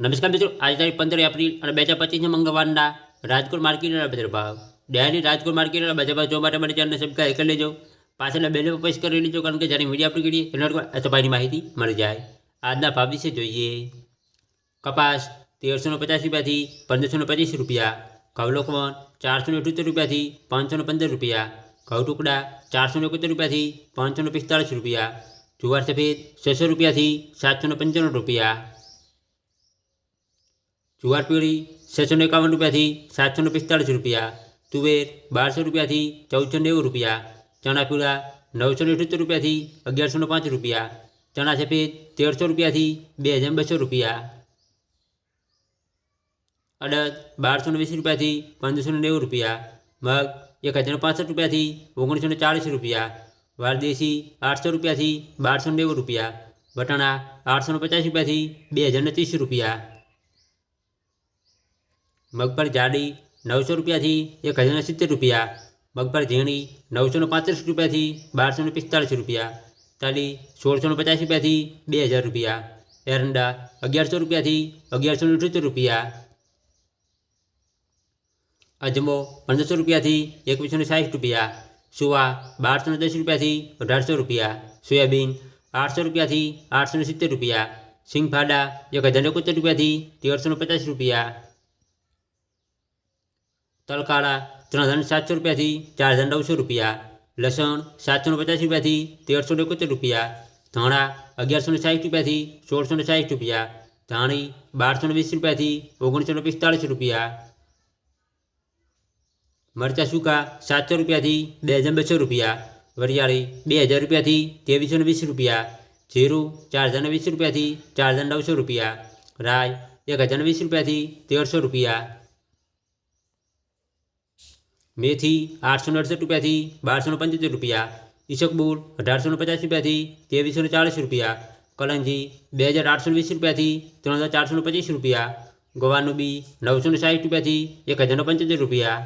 નમસ્કાર મિત્રો આજે તારીખ પંદર એપ્રિલ અને બે હજાર પચીસના મંગળવારના રાજકોટ માર્કેટના બજાર ભાવ ડેરી રાજકોટ માર્કેટના બજાર ભાવ જોવા માટે મારી ચેનલને સબસ્ક્રાઈબ કરી લેજો પાછળના બેલ પર પ્રેસ કરી લેજો કારણ કે જ્યારે મીડિયા પર કરીએ એના પર સફાઈની માહિતી મળી જાય આજના ભાવ વિશે જોઈએ કપાસ તેરસો ને પચાસ રૂપિયાથી પંદરસો ને પચીસ રૂપિયા કવલોકવન ચારસો ને અઠ્યોતેર રૂપિયાથી પાંચસો ને પંદર રૂપિયા ઘઉં ટુકડા ચારસો ને એકોતેર રૂપિયાથી પાંચસો ને પિસ્તાળીસ રૂપિયા જુવાર સફેદ છસો રૂપિયાથી સાતસો ને પંચાણું રૂપિયા જુવાર પીળી છસો ને એકાવન રૂપિયાથી સાતસો ને પિસ્તાળીસ રૂપિયા તુવેર બારસો રૂપિયાથી ચૌદસો નેવું રૂપિયા ચણા પીળા નવસો ને અઠ્યોતેર રૂપિયાથી અગિયારસો ને પાંચ રૂપિયા ચણા સફેદ તેરસો રૂપિયાથી બે હજાર બસો રૂપિયા અડદ બારસો ને વીસ રૂપિયાથી પંદરસો ને નેવું રૂપિયા મગ એક હજાર પાસઠ રૂપિયાથી ઓગણીસો ને ચાળીસ રૂપિયા વારદેશી આઠસો રૂપિયાથી બારસો ને નેવું રૂપિયા વટાણા આઠસો ને પચાસ રૂપિયાથી બે હજાર ને ત્રીસ રૂપિયા મગફળ જાડી નવસો રૂપિયાથી એક હજારના સિત્તેર રૂપિયા, મગફળ ઝીણી નવસોને પાંત્રીસ રૂપિયાથી બારસો ને પિસ્તાળીસ રૂપિયા તાલી સોળસોને પચાસ રૂપિયાથી બે હજાર રૂપિયા, એરંડા અગિયારસો રૂપિયાથી અગિયારસો અઠ્યોતેર રૂપિયા, અજમો પંદરસો રૂપિયાથી એકવીસોને સાઠ રૂપિયા, સુવા બારસો ને દસ રૂપિયાથી અઢારસો રૂપિયા, સોયાબીન આઠસો રૂપિયાથી આઠસોને સિત્તેર રૂપિયા, સિંગફાડા એક હજાર એકોતેર રૂપિયાથી તેરસો પચાસ રૂપિયા તલકાળા ત્રણ હજાર સાતસો રૂપિયાથી ચાર હજાર નવસો રૂપિયા લસણ સાતસો ને પચાસ રૂપિયાથી તેરસો ને એકોતેર રૂપિયા ધાણા અગિયારસો ને સાઠ રૂપિયાથી સોળસો ને સાઠ રૂપિયા ધાણી બારસો ને વીસ રૂપિયાથી ઓગણીસો ને પિસ્તાળીસ રૂપિયા મરચાં સૂકા સાતસો રૂપિયાથી બે હજાર બસો રૂપિયા વરિયાળી બે હજાર રૂપિયાથી ત્રેવીસો ને વીસ રૂપિયા જીરું ચાર હજાર ને વીસ રૂપિયાથી ચાર હજાર નવસો રૂપિયા રાય એક હજાર ને વીસ રૂપિયાથી તેરસો રૂપિયા મેથી આઠસો અડસઠ રૂપિયાથી બારસો પંચોતેર રૂપિયા ઈસકબુલ અઢારસો ને પચાસ રૂપિયાથી ત્રેવીસો ચાલીસ રૂપિયા, કલંજી બે હજાર આઠસો વીસ રૂપિયાથી ત્રણ હજાર ચારસો ને પચીસ રૂપિયા ગવાનું બી નવસો ને સાઠ રૂપિયાથી એક હજાર ને પંચોતેર રૂપિયા